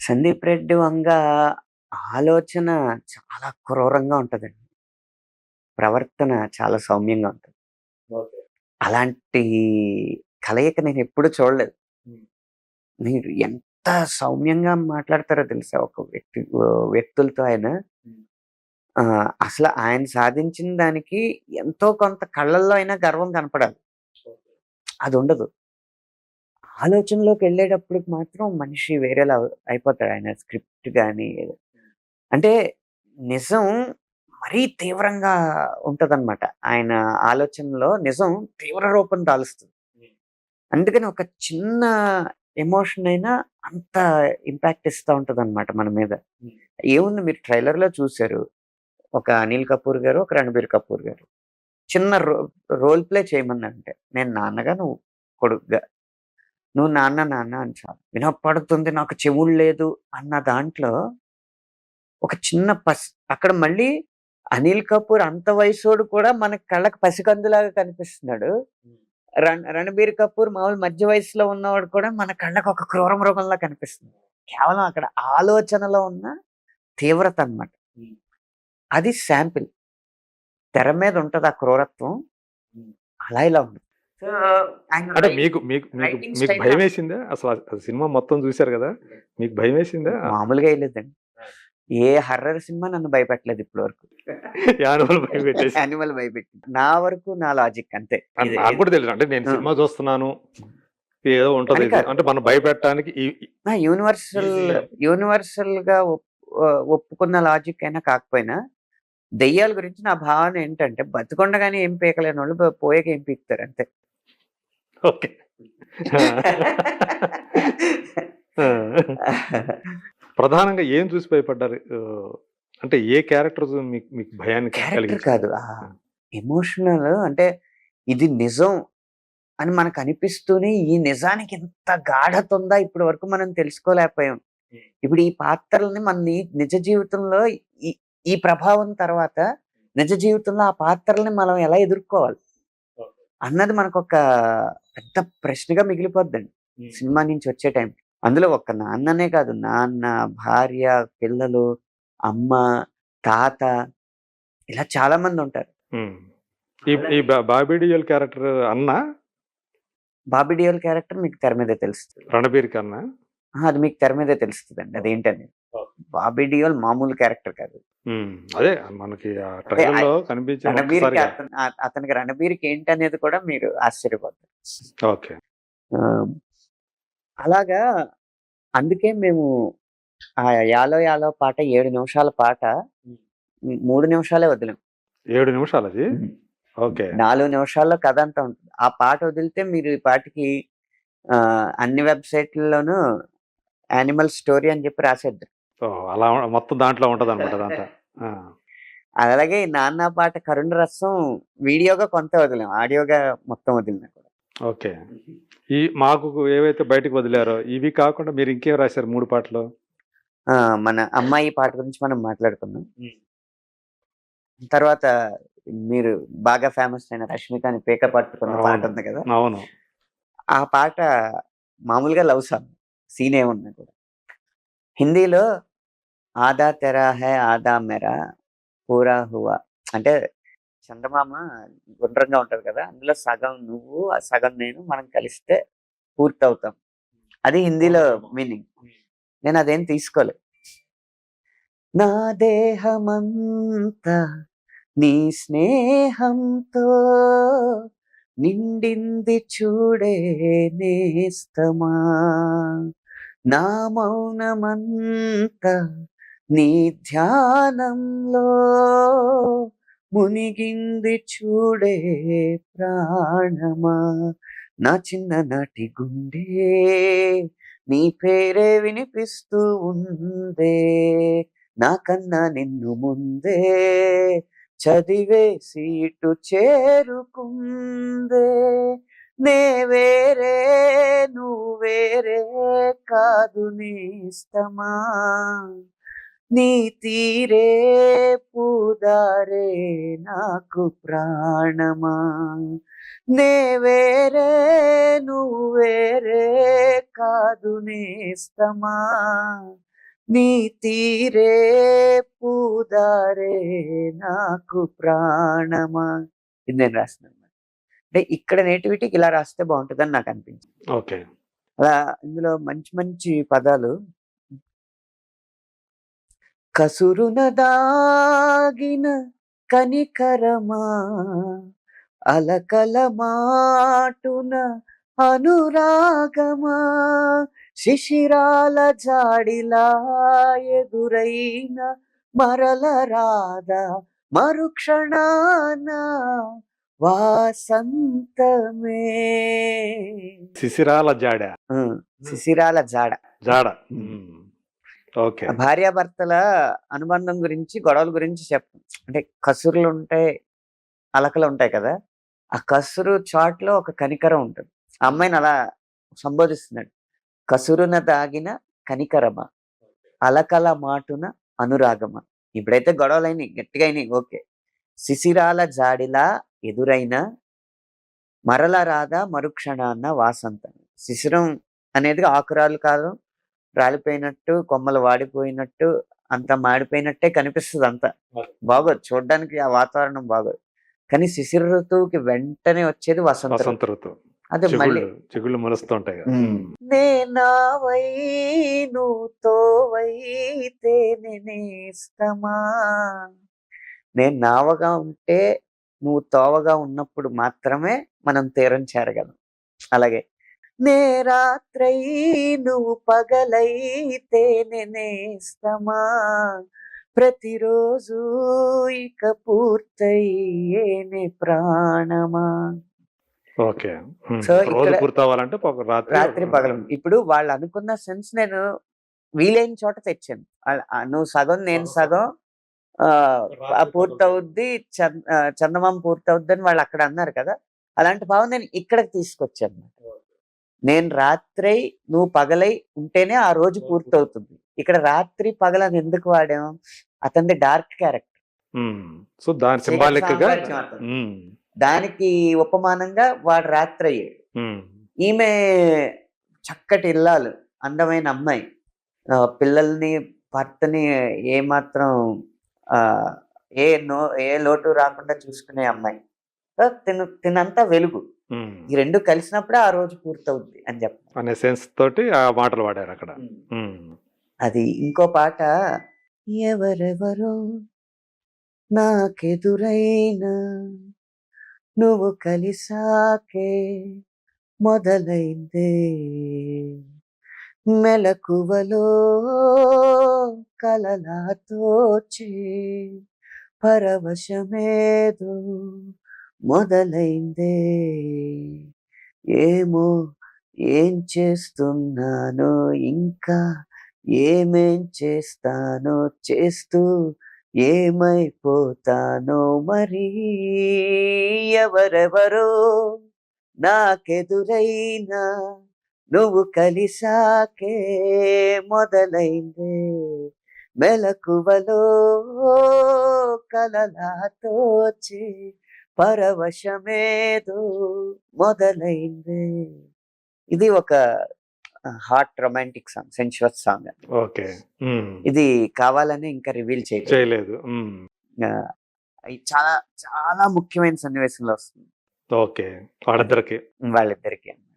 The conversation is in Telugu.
సందీప్ రెడ్డి వంగ ఆలోచన చాలా క్రూరంగా ఉంటదండి. ప్రవర్తన చాలా సౌమ్యంగా ఉంటది. అలాంటి కలయిక నేనెప్పుడు చూడలేదు. హ్మ్. మీరు ఎంత సౌమ్యంగా మాట్లాడతారో తెలుసా ఒక వ్యక్తి వ్యక్తులతో ఆయన. అసల ఆయన సాధించిన దానికి ఎంతో కొంత కళ్ళల్లో అయినా గర్వం కనపడాలి. ఓకే. అదుండదు. ఆలోచనలోకెళ్ళేటప్పటికి మాత్రం మనిషి వేరేలా అయిపోతాడు. ఆయన స్క్రిప్ట్ ఏదో. అంటే నిజం మరీ తీవ్రంగా ఉంటదనమాట. ఆయన ఆలోచనలో నిజం తీవ్ర రూపం దాలుస్తుంది. అందుకని ఒక చిన్న ఎమోషన్ అయినా అంత ఇంపాక్ట్ ఇస్తా ఉంటదనమాట మన మీద. ఏముంది మీరు ట్రైలర్‌లో చూసారు. ఒక అనిల్ కపూర్ గారు, ఒక రణబీర్ కపూర్ గారు. చిన్న రో రోల్ ప్లే చేయమన్నారంటే, నేను నాన్నగా, నువ్వు కొడుకుగా. నువ్వు నాన్న, నాన్న అని చాలు. వినపడుతుంది నాకు చెవులు లేదు అన్న దాంట్లో ఒక చిన్న పసి అక్కడ మళ్ళీ అనిల్ కపూర్ అంత వయసోడు కూడా మన కళ్ళకి పసికందులాగా కనిపిస్తున్నాడు. రణ రణబీర్ కపూర్ మామూలు మధ్య వయస్సులో ఉన్నవాడు కూడా మన కళ్ళకి ఒక క్రూర మృగంలా కనిపిస్తుంది. కేవలం అక్కడ ఆలోచనలో ఉన్న తీవ్రత అన్నమాట. హ్మ్. అది శాంపిల్. తెర మీద ఉంటది ఆ క్రూరత్వం. అలా ఇలా ఉంది. అంటే మీకు మీకు మీకు మీకు స్టైల్ భయమేసిందా? అసల సినిమా మొత్తం చూసారు గదా! మీకు భయమేసిందా? మామూలుగా ఎయలేదండి. ఏ హర్రర్ సినిమా నన్ను భయపెట్టలేదు ఇప్పటి వరకు. యానిమల్ భయపెట్టింది. నా వరకు నా లాజిక్ అంతే. నాకు కూడా తెలుసు. అంటే నేను! సినిమా చూస్తున్నాను. ఏదో ఉంటది. కాదు. అంటే మనం భయపెట్టడానికి! యూనివర్సల్ ఒప్ ఆహ్, ఒప్పుకున్న లాజిక్ అయినా కాకపోయినా, దెయ్యాల గురించి నా భావన ఏంటంటే, బతికుండగానే ఏం పీకలేనోళ్ళు బ పోయాక ఏం పీకుతారు అంతే. ఓకే. ప్రధానంగా ఏం చూసి భయపడ్డారు? అంటే ఏ క్యారెక్టర్స్ మీకు భయాన్ని క్యారెక్టర్? కాదు. ఎమోషనల్ అంటే ఇది నిజం అని మనకు అనిపిస్తూనే, ఈ నిజానికి ఇంత గాఢత ఉందా ఇప్పటి వరకు మనం తెలుసుకోలేకపోయాం. ఇప్పుడు ఈ పాత్రలని మన నిజ జీవితంలో ఈ ఈ ప్రభావం తర్వాత నిజ జీవితంలో ఆ పాత్రలని మనం ఎలా ఎదుర్కోవాలి? అన్నది మనకొక పెద్ద ప్రశ్నగా మిగిలిపోద్దండి. సినిమా నుంచి వచ్చే టైంకి. అందులో ఒక్క నాన్ననే కాదు. నాన్న, భార్య, పిల్లలు, అమ్మ, తాత ఇలా చాలా మందుంటారు. హ్మ్. ఈ క్యారెక్టర్ అన్న? బాబీ డియోల్ క్యారెక్టర్ మీకు తెర మీదే తెలుస్తది. రణబీర్ కన్నా? అది మీకు తెర మీదే తెలుస్తదండి. అదేంటనేది. బాబీ డియోల్ మామూలు క్యారెక్టర్ కాదు. అదే మనకి రణబీర్‌కి అతనికి రణబీర్‌కి ఏంటనేది కూడా మీరు ఆశ్చర్యపోతారు. ఓకే. అలాగా అందుకే మేము ఆ 'యాలో యాలో' పాట 7 నిమిషాల పాట 3 నిమిషాలే వదిలాం. 7 నిమిషాలది? హ్మ్. ఓకే. 4 నిమిషాల్లో కథ అంతా ఉంటుంది. ఆ పాట వదిలితే మీరు ఈ పాటకి అన్ని వెబ్‌సైట్‌ల్లోనూ యానిమల్ స్టోరీ అని చెప్పి రాసేద్దాం. అలా మొత్తం దాంట్లో ఉంటదన్నమాట అదంతా. ఆ! అలాగే 'నాన్న' పాట 'కరుణ రసం' వీడియోగా కొంత వదిలాం. ఆడియోగా మొత్తం వదిలినా కూడా. ఓకే. ఈ మాకు ఏవైతే బయటకు వదిలారో ఇవి కాకుండా మీరు ఇంకేం రాశారు 3 పాటలు? మన 'అమ్మాయి' పాట గురించి మనం మాట్లాడుకుందాం. హ్మ్. తర్వాత మీరు బాగా ఫేమస్ అయిన 'రష్మికని' పీక పట్టుకున్న పాట. ఉంది కదా! అవును. ఆ పాట మామూలుగా లవ్ సాంగ్. సీన్ ఏమున్నా కూడా. హిందీలో 'ఆదా తెరా హై ఆదా మెరా పూరా హువా' అంటే చందమామ గుండ్రంగా ఉంటది కదా! అందులో సగం నువ్వు, ఆ సగం నేను మనం కలిస్తే పూర్తవుతాం. అది హిందీలో. మీనింగ్. నేను అదేం తీసుకోలే. నా దేహమంతా నీ స్నేహంతో నిండింది చూడే నేస్తమా నా మౌనమంతా నీ ధ్యానంలో మునిగింది చూడే ప్రాణమా. నా చిన్ననాటి గుండె నీ పేరే వినిపిస్తూ ఉందే. నాకన్నా నిన్ను ముందే చదివే సీటు చేరుకుందే. నే వేరే నువ్వు వేరే కాదు నేస్తమా నీ తీరే పూదారే నాకు ప్రాణమా. నే వేరే నువ్వు వేరే కాదు నేస్తమా నీ తీరే పూదారే నాకు ప్రాణమా. ఇది నేను రాస్తున్నాను. అంటే ఇక్కడ నేటివిటీకి ఇలా రాస్తే బాగుంటుందని నాకు అనిపించింది. ఓకే. అలా ఇందులో మంచి మంచి పదాలు కసురున దాగిన కనికరమా అలకల మాటున అనురాగమా శిశిరాల జాడిలా ఎదురైన మరల రాదా మరుక్షణాన వాసంతమే. శిశిరాల జాడ. శిశిరాల జాడ. జాడ. భార్యాభర్తల అనుబంధం గురించి గొడవల గురించి చెప్ అంటే కసురులు ఉంటాయి అలకలు ఉంటాయి కదా ఆ కసురు చాట్లో ఒక కనికరం ఉంటుంది. ఆ అమ్మాయిని అలా సంబోధిస్తున్నాడు. కసురున దాగిన కనికరమ అలకల మాటున అనురాగమ. ఇప్పుడైతే గొడవలు అయినాయి గట్టిగా అయినాయి ఓకే. శిశిరాల జాడిలా ఎదురైన మరల రాధా మరుక్షణాన్న వాసంతం. శిశిరం అనేది ఆకురాలు కాదు రాలిపోయినట్టు కొమ్మలు వాడిపోయినట్టు అంత మాడిపోయినట్టే కనిపిస్తుంది అంతా. బాగోదు చూడడానికి ఆ వాతావరణం బాగోదు. కానీ శిశిర ఋతువుకి వెంటనే వచ్చేది వసంత ఋతువు. వసంత ఋతువు. అది మళ్ళీ చిగుళ్ళు మొలుస్తుంటాయి కదా. నేనావై నువ్వు తోవైతే నేనేస్తమా నేను నావగా ఉంటే నువ్వు తోవగా ఉన్నప్పుడు మాత్రమే మనం తీరం చేరగలం. అలాగే నే రాత్రై నువ్వు పగలైతే నేనేస్తమా ప్రతిరోజు ఇక పూర్తయ్యేనే ప్రాణమా? ఓకే. సో రోజు ఇక్కడ- పూర్తవ్వాలంటే రాత్రి రాత్రి పగలు. ఇప్పుడు వాళ్ళు అనుకున్న సెన్స్ నేను వీలైన చోట తెచ్చాను. నువ్వు సగం నేను సగం పూర్తవుద్ది చంద ఆ, చందమామ పూర్తవుద్ది అని వాళ్ళు అక్కడ అన్నారు కదా. అలాంటి భావం నేను ఇక్కడికి తీసుకొచ్చాను. నేను రాత్రై నువ్వు పగలై ఉంటేనే ఆ రోజు పూర్తవుతుంది ఇక్కడ రాత్రి పగలని ఎందుకు వాడాం అతనిది డార్క్ క్యారెక్టర్. సో దాని సింబాలిక్గా. దానికి ఉపమానంగా వాడు రాత్రి అయ్యాడు. ఈమె చక్కటి ఇల్లాలు అందమైన అమ్మాయి పిల్లల్ని భర్తని ఏమాత్రం ఆ, ఏ నో ఏ లోటు రాకుండా చూసుకునే అమ్మాయి తిను తినంతా వెలుగు. ఈ రెండు కలిసినప్పుడే ఆ రోజు పూర్తవుద్ది అని చెప్పాను అనే సెన్స్ తోటి ఆ మాటలు వాడారు అక్కడ. అది ఇంకో పాట ఎవరెవరో నాకెదురైనా నువ్వు కలిసాకే మొదలైందే. మెలకువలో కలలాతోచే పరవశమేదో మొదలైందే. ఏమో ఏం చేస్తున్నానో ఇంకా ఏమేం చేస్తానో చేస్తూ ఏమైపోతానో మరి ఎవరెవరో నాకెదురైనా నువ్వు కలిసాకే మొదలైందే. మెలకువలో కలలాతోచే పరవశమేదో మొదలైందే. ఇది ఒక hot romantic song sensuous song okay. ఇది కావాలని ఇంకా రివీల్ చేయలేదు. చాలా చాలా ముఖ్యమైన సన్నివేశంలో వస్తుంది. ఓకే. వాళ్ళిద్దరికి. వాళ్ళిద్దరికి.